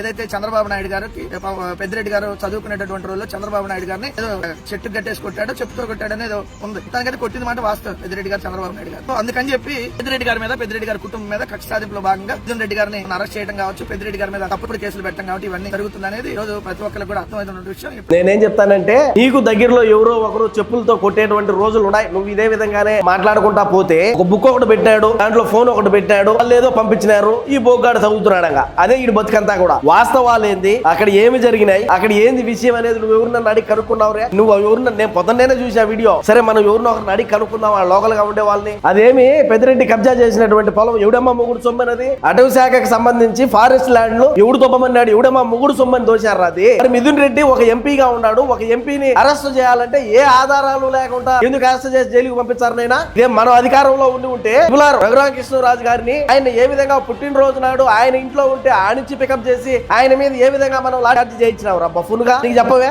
ఏదైతే చంద్రబాబు నాయుడు గారు పెద్దిరెడ్డి గారు చదువుకునేటటువంటి రోజుల్లో చంద్రబాబు నాయుడు గారిని ఏదో చెట్టు కట్టేసి కొట్టాడు చెప్పుతో కొట్టాడు అనేది ఉంది. తనకైతే కొట్టింది మాట వాస్తవం పెద్దిరెడ్డి గారు చంద్రబాబు నాయుడు గారు. అందుకని చెప్పి పెద్దిరెడ్డి గారి మీద పెద్దిరెడ్డి గారి కుటుంబం మీద కక్ష సాధింపులో భాగంగా అర్జున్ రెడ్డి గారిని అరెస్ట్ చేయడం కావచ్చు పెద్దిరెడ్డి గారి మీద తప్పుడు కేసులు పెట్టడం కాబట్టి ఇవన్నీ జరుగుతుంది అనేది రోజు ప్రతి ఒక్కరికి కూడా అర్థమవుతున్న విషయం. నేనేం చెప్తానంటే నీకు దగ్గరలో ఎవరో ఒకరు చెప్పులతో కొట్టేటువంటి రోజులు ఉన్నాయి. నువ్వు ఇదే విధంగానే మాట్లాడుకుంటా పోతే ఒక బుక్ ఒకటి పెట్టాడు దాంట్లో ఫోన్ ఒకటి పెట్టాడు వాళ్ళు ఏదో పంపించినారు ఈ బొగ్గాడు చదువుతున్నాడు అదే ఈ బతుకంతా కూడా. వాస్తవాలు ఏంది అక్కడ ఏమి జరిగినాయి? అక్కడ ఏంది విషయం అనేది నువ్వు ఎవరు నన్ను అడిగి కనుక్కున్నావురే? నువ్వు ఎవరు నేను పొద్దున్నే చూసా వీడియో. సరే మనం ఎవరినో ఒకరిని అడిగి కనుక్కుందాం ఆ లోకల్గా ఉండే వాళ్ళని. అదేమి? పెద్దిరెడ్డి కబ్జా చేసినటువంటి పొలం ఎవడమ్మ ముగ్గురు సొమ్మనది? అటవీ శాఖకు సంబంధించి ఫారెస్ట్ ల్యాండ్లో ఎవడు తొప్పమన్నాడు ఎవడమ్మ ముగ్గురు సొమ్మని దోశారు అది? మరి మిథున్ రెడ్డి ఒక ఎంపీగా ఉన్నాడు. ఒక ఎంపీని అరెస్ట్ చేయాలంటే ఏ ఆధారాలు లేకుండా ఎందుకు అరెస్ట్ చేసి జైలుకి పంపించారు నైనా మనం అధికారంలో ఉండి ఉంటే రఘురామకృష్ణరాజు గారిని ఆయన ఏ విధంగా పుట్టినరోజు నాడు ఆయన ఇంట్లో ఉంటే ఆ నుంచి పికప్ చేసి ఆయన మీద ఏ విధంగా మనం లాఠీ చేయించినావు రా బఫున్గా నీకు చెప్పవే?